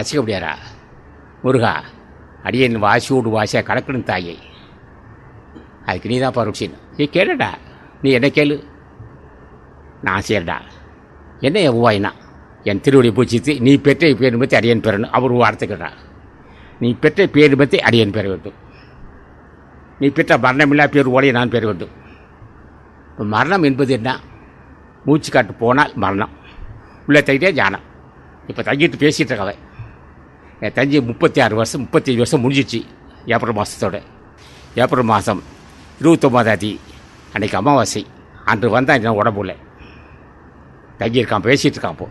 ரசிக்க முடியாரா முருகா அடியன் வாசியோடு வாசியாக கலக்கணும் தாயை. அதுக்கு நீ தான் பருட்சின் நீ கேளுடா. நீ என்ன கேளு? நான் செய்யறடா. என்ன எவ்வாயினா என் திருவடி பூச்சித்து நீ பெற்ற பேர் பற்றி அடியன் பெறணும். அவர் வார்த்தைக்கிறா நீ பெற்ற பேர் பற்றி அடியன் பெற வேண்டும். நீ பெற்ற மரணமில்லா பேர் ஓலையை நான் பெற வேண்டும். இப்போ மரணம் என்பது என்ன? மூச்சு காட்டு போனால் மரணம். உள்ள தங்கிட்டே ஜானம் இப்போ தங்கிட்டு பேசிகிட்டு இருக்கவன். தஞ்சை முப்பத்தி ஆறு வருஷம் முப்பத்தஞ்சு வருஷம் முடிஞ்சிச்சு ஏப்ரல் மாதத்தோட ஏப்ரல் மாதம் இருபத்தொம்போதாம் அன்றைக்கி அமாவாசை. அன்று வந்தான் என் உடம்புல தங்கியிருக்கான் பேசிகிட்டு இருக்கான் அப்போ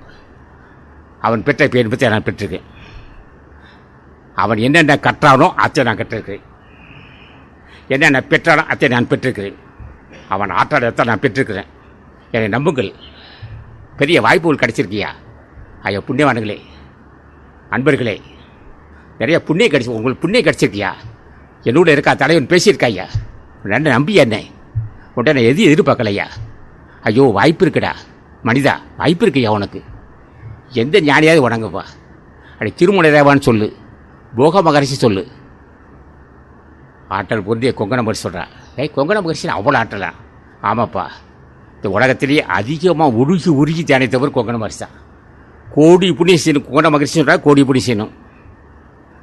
அவன் பெற்ற பேர் பற்றி நான் பெற்றிருக்கேன். அவன் என்னென்ன கற்றானோ அத்தை நான் கட்டிருக்கிறேன் என்னென்ன பெற்றானோ அத்தை நான் பெற்றிருக்கிறேன். அவன் ஆற்றாடத்தை நான் பெற்றிருக்கிறேன். என்னை நம்புங்கள். பெரிய வாய்ப்புகள் கிடச்சிருக்கியா? ஐயோ புண்ணியவானுங்களே அன்பர்களே நிறைய புண்ணியம் கிடைச்சி உங்களுக்கு புண்ணியம் கிடச்சிருக்கியா? என்னோட இருக்கா தலைவன் பேசியிருக்காய்யா. ரெண்டு நம்பி என்ன? உடனே எது எதிர்பார்க்கலையா? ஐயோ வாய்ப்பு இருக்குடா. மனிதா வாய்ப்பு இருக்குய்யா உனக்கு? எந்த ஞானியாவது உணங்குப்பா அடி திருமலை தேவான்னு சொல்லு. போக மகரிஷி சொல்லு. ஆற்றல் பொருந்திய கொங்கண மகரிஷி சொல்கிறா ஏய் கொங்கண மகரிஷி அவ்வளோ ஆற்றலா? ஆமாப்பா. இந்த உலகத்திலேயே அதிகமாக உருகி உருகி தியானித்தவர் கொங்கண மகரிஷி தான். கோடி புண்ணியம் செய்யணும் கொங்கண மகரிஷி சொல்கிறா கோடி புண்ணிய செய்யணும்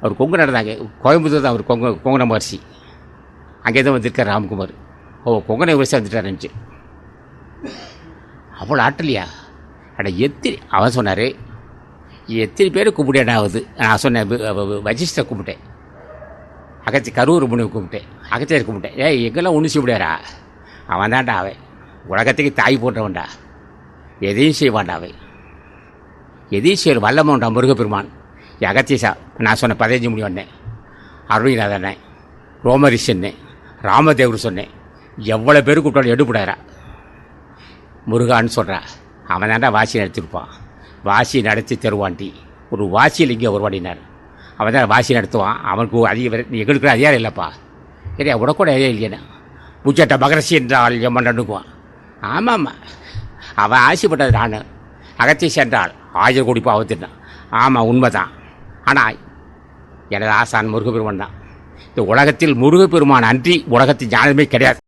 அவர் கொங்கு நடந்தாங்க. கோயம்புத்தூர் தான் அவர் கொங்கு கொங்கன மகர்ஷி அங்கே தான் வந்திருக்கார் ராம்குமார். ஓ கொங்கனை மகரிஷி வந்துட்டார் நினச்சி. அவ்வளோ ஆட்டலையா அட எத்தனை அவன் சொன்னார் எத்தனை பேர் கும்பிட்டேனாவது நான் சொன்னேன் வஜிஷ்டை கும்பிட்டேன் அகச்சி கரூர் முனி கும்பிட்டேன் அகச்சியர் கும்பிட்டேன் ஏய் எங்கெல்லாம் ஒன்று செய்ய அவன் தான்டா அவன். உலகத்துக்கு தாய் போட்டவன்டா எதையும் செய்வான்டா அவன். எதையும் செய்ய வல்லமன்டா முருகப்பெருமான். அகத்தீசா நான் சொன்ன பதினஞ்சு மணி ஒன்று அருணிநாதன் ரோமரிஷன்னு ராமதேவர் சொன்னேன் எவ்வளோ பேர் கூப்பிட்டாலும் எடுபடாரா? முருகான்னு சொல்கிறா அவன் தாண்டா வாசி நடத்திருப்பான் வாசி நடத்தி தருவான்டி ஒரு வாசியில் இங்கே வருவாடினார் அவன் தான் வாசி நடத்துவான். அவனுக்கு அதிக நீ எங்களுக்கு அதிகாரம் இல்லைப்பா. சரியா உனக்கூட அதிகம் இல்லையா பூச்சட்ட மகரசி என்றால் எம்மன் அணுக்குவான் ஆமாம்மா. அவன் ஆசைப்பட்டது நான். அகத்தீஸ் என்றால் ஆயிரம் கோடி பாவத்தினான் ஆமாம் உண்மை தான் ஆனால் எனது ஆசான் முருகப்பெருமான் தான். இந்த உலகத்தில் முருகப்பெருமான் அன்றி உலகத்தில் ஞானமே கிடையாது.